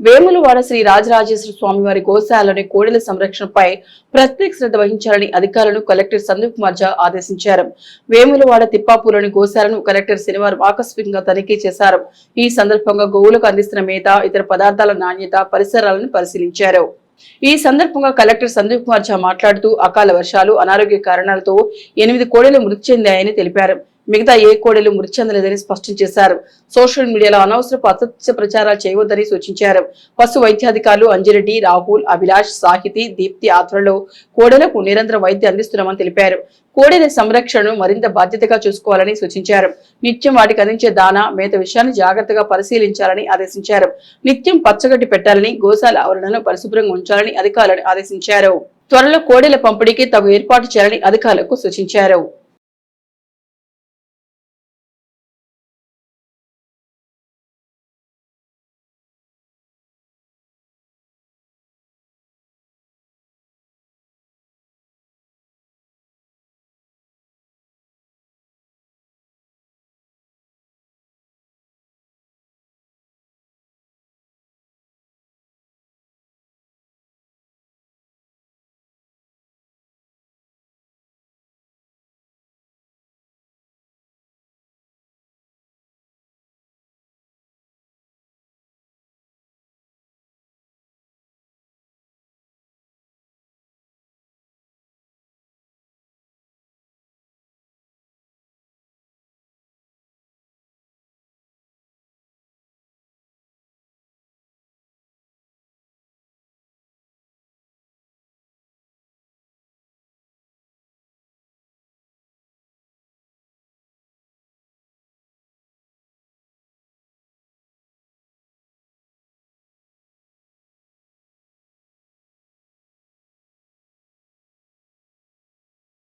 వేములవాడ శ్రీ రాజరాజేశ్వర స్వామి వారి గోశాలని కోడెల సంరక్షణపై ప్రత్యేక శ్రద్ధ వహించాలని అధికారులను కలెక్టర్ సందీప్ కుమార్ జా ఆదేశించారు. వేములవాడ తిప్పాపూర్లోని గోశాలను కలెక్టర్ శనివారం ఆకస్మికంగా తనిఖీ చేశారు. ఈ సందర్భంగా గోవులకు అందిస్తున్న మేత ఇతర పదార్థాల నాణ్యత పరిసరాలను పరిశీలించారు. ఈ సందర్భంగా కలెక్టర్ సందీప్ కుమార్ ఝా మాట్లాడుతూ అకాల వర్షాలు అనారోగ్య కారణాలతో ఎనిమిది కోడెలు మృతి చెందాయని తెలిపారు. మిగతా ఏ కోడెలు మృతి చెందలేదని స్పష్టం చేశారు. సోషల్ మీడియాలో అనవసరపు అసత్య ప్రచారాలు చేయవద్దని సూచించారు. పశు వైద్యాధికారులు అంజిరెడ్డి రాహుల్ అభిలాష్ సాహితి దీప్తి ఆధ్వర్యంలో కోడెలకు నిరంతర వైద్యం అందిస్తున్నామని తెలిపారు. కోడెల సంరక్షణను మరింత బాధ్యతగా చూసుకోవాలని సూచించారు. నిత్యం వాటికి అందించే దానా మేత విషయాన్ని జాగ్రత్తగా పరిశీలించాలని ఆదేశించారు. నిత్యం పచ్చగడ్డి పెట్టాలని గోశాల ఆవరణను పరిశుభ్రంగా ఉంచాలని అధికారులను ఆదేశించారు. త్వరలో కోడెల పంపిణీకి తగు ఏర్పాటు చేయాలని అధికారులకు సూచించారు.